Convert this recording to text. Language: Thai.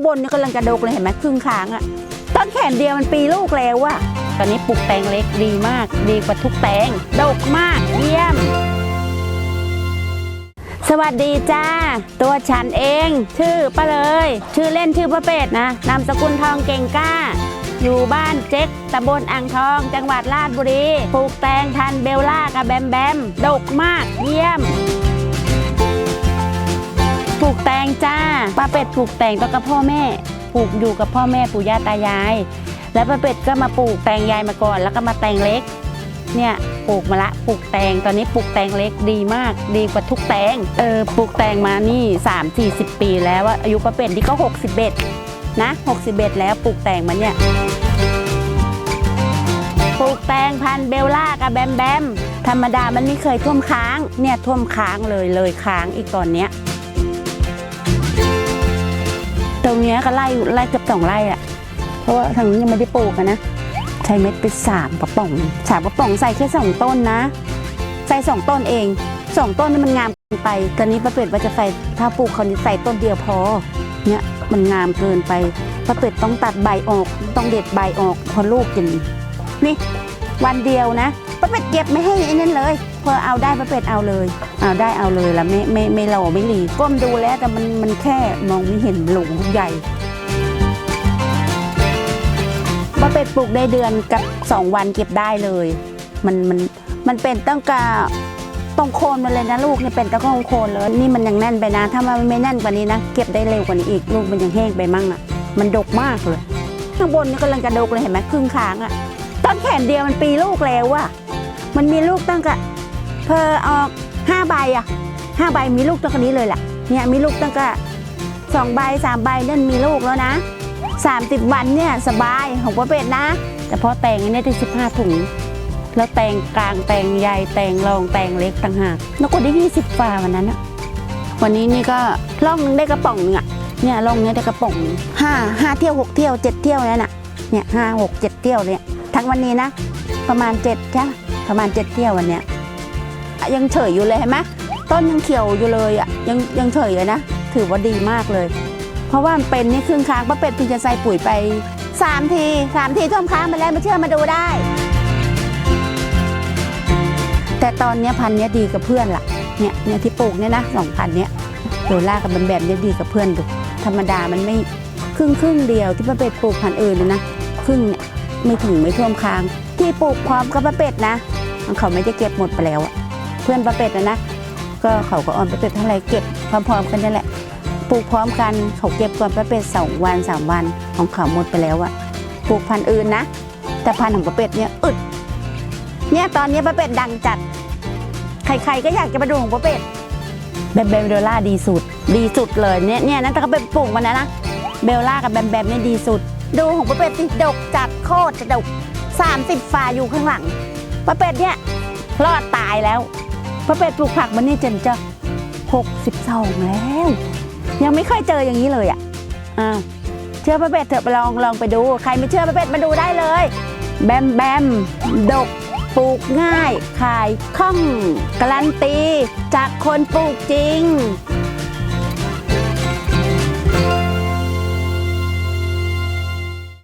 างบนนี่กำลังจะดกเลยเห็นไหมครึ่งค้างอะต้นแขนเดียวมันปีลูกแล้วอะตอนนี้ปลูกแตงเล็กดีมาก ดีกว่าทุกแตงดกมากเยี่ยม สวัสดีจ้า ตัวฉันเอง ชื่อป้าเลย ชื่อเล่นชื่อป้าเป็ดนะนามสกุลทองเก่งกล้า อยู่บ้านเจ๊กตำบลอ่างทอง จังหวัดราชบุรีปลูกแตงทันเบลล่ากับแบมแบมดกมากเยี่ยม ปลูกแตงจ้าป้าเป็ดปลูกแตงต้องกับพ่อแม่ปลูกอยู่กับพ่อแม่ปู่ย่าตายาย แล้วป้าเป็ดก็มาปลูกแตงยายมาก่อน แล้วก็มาแตงเล็ก เนี่ยปลูกมาละปลูกแตงตอนนี้ปลูกแตงเล็กดีมาก ดีกว่าทุกแตงเออปลูกแตงมานี่ 3 4 0 ปีแล้วอะอายุป้าเป็ดที่ก็61นะ61 แล้วปลูกแตงมาเนี่ยปลูกแตงพันเบลล่ากับแบมแบมธรรมดามันไม่เคยท่วมค้างเนี่ยท่วมค้างเลยเลยค้างอีกตอนเนี้ย ตรงนี้ก็ไล่ไล่เกือบสองไร่อะเพราะว่าทางนี้ยังไม่ได้ปลูกนะใช้เม็ดไปสามกระป๋องสามกระป๋องใส่แค่สองต้นนะ ใส่สองต้นเองสองต้นนี่มันงามเกินไปตอนนี้ป้าเป็ดว่าจะใส่ถ้าปลูกเขาวนี้ใส่ต้นเดียวพอ เนี่ยมันงามเกินไปป้าเป็ดต้องตัดใบออก ต้องเด็ดใบออกพอลูกกินนี่ วันเดียวนะป้าเป็ดเก็บไม่ให้ไอ้นั่นเลย พอเอาได้ป้าเป็ดเอาเลย เอาได้เอาเลยละไม่ไม่ไม่รอไม่หลีก้มดูแล้วแต่มันมันแค่มองไม่เห็นหลุมใหญ่ป้าเป็ดปลูกได้เดือนกับสองวันเก็บได้เลย มันมันมันเป็นตั้งกาตรงโคนมันเลยนะลูกเนี่ยเป็นตั้งตรงโคนเลยนี่มันยังแน่นไปนะ ถ้ามันไม่แน่นกว่านี้นะเก็บได้เร็วกว่านี้อีกลูกมันยังแห้งไปมั่งอะ มันดกมากเลย ข้างบนนี่กำลังจะดกเลยเห็นไหมครึ่งค้างอะต้นแขนเดียวมันปีลูกแล้วอะมันมีลูกตั้งกะ เพอออกห้าใบอะห้าใบมีลูกตั้งกะนี้เลยแหละเนี่ยมีลูกตั้งกะสองใบสามใบนั่นมีลูกแล้วนะ30วันเนี่ยสบายของป้าเป็ดนะ แต่พอแต่งอันนี้ได้15ถุง แล้วแต่งกลางแต่งใหญ่แต่งรองแต่งเล็กต่างหากแล้วก็ได้20ฝาวันนั้นอะวันนี้นี่ก็ล่องนึงได้กระป๋องหนึงอะเนี่ยล่องเนี้ยได้กระป๋องห้าห้าเที่ยวหกเที่ยวเจ็ดเที่ยวนั่นน่ะเนี่ยห้าหกเจ็ดเที่ยวเนี่ยทั้งวันนี้นะ ประมาณเจ็ดจ้ะประมาณเจ็ดเที่ยววันเนี้ย ยังเฉยอยู่เลยเห็นไหมต้นยังเขียวอยู่เลยอะยังยังเฉยเลยนะ ถือว่าดีมากเลย เพราะว่ามันเป็นนี่ครึ่งค้างป้าเป็ดเพิ่งจะใส่ปุ๋ยไปสามทีสามทีท่วมค้างมาแล้วม่เชื่อมาดูได้ แต่ตอนนี้พันธุ์นี้ดีกับเพื่อนล่ะเนี่ยเนี่ยที่ปลูกเนี่ยนะสองพันเนี้ยโดล่ากับแบมแบมเนี่ยดีกับเพื่อนดูธรรมดามันไม่ครึ่งครึ่งเดียวที่ป้าเป็ดปลูกพันธุ์อื่นเลยนะครึ่งเนี่ยไม่ถึงไม่ท่วมค้าง ที่ปลูกพร้อมกับป้าเป็ดนะเขาไม่ได้เก็บหมดไปแล้วอะ เพื่อนป้าเป็ดนะนะก็เขาก็ออนป้าเป็ดเท่าไรเก็บพร้อมๆกันนั่นแหละปลูกพร้อมกันเขาเก็บก่อนป้าเป็ดสองวันสามวันของเขาหมดไปแล้วอะปลูกพันธุ์อื่นนะ แต่พันธุ์ของป้าเป็ดเนี่ยอึดเนี่ยตอนนี้ป้าเป็ดดังจัด ใครๆก็อยากจะมาดูของป้าเป็ดแบมแบมเบลล่าดีสุด ดีสุดเลยเนี่ยเนี่ยนั่นแต่ก็เป็นปลูกมันนะนะเบลล่ากับแบมแบมเนี่ยดีสุด ดูของป้าเป็ดสิดกจัดโคตรจะดกสามสิบฝาอยู่ข้างหลังป้าเป็ดเนี่ยรอดตายแล้ว พระเป็ดปลูกผักมันนี่เจนจะหกสิบสองแล้ว ยังไม่เคยเจออย่างนี้เลยอะอ่าเชื่อพระเป็ดเถอะลองลองไปดู ใครไม่เชื่อพระเป็ดมาดูได้เลย แบมแบมดกปลูกง่าย ขายคล่องการันตี จากคนปลูกจริง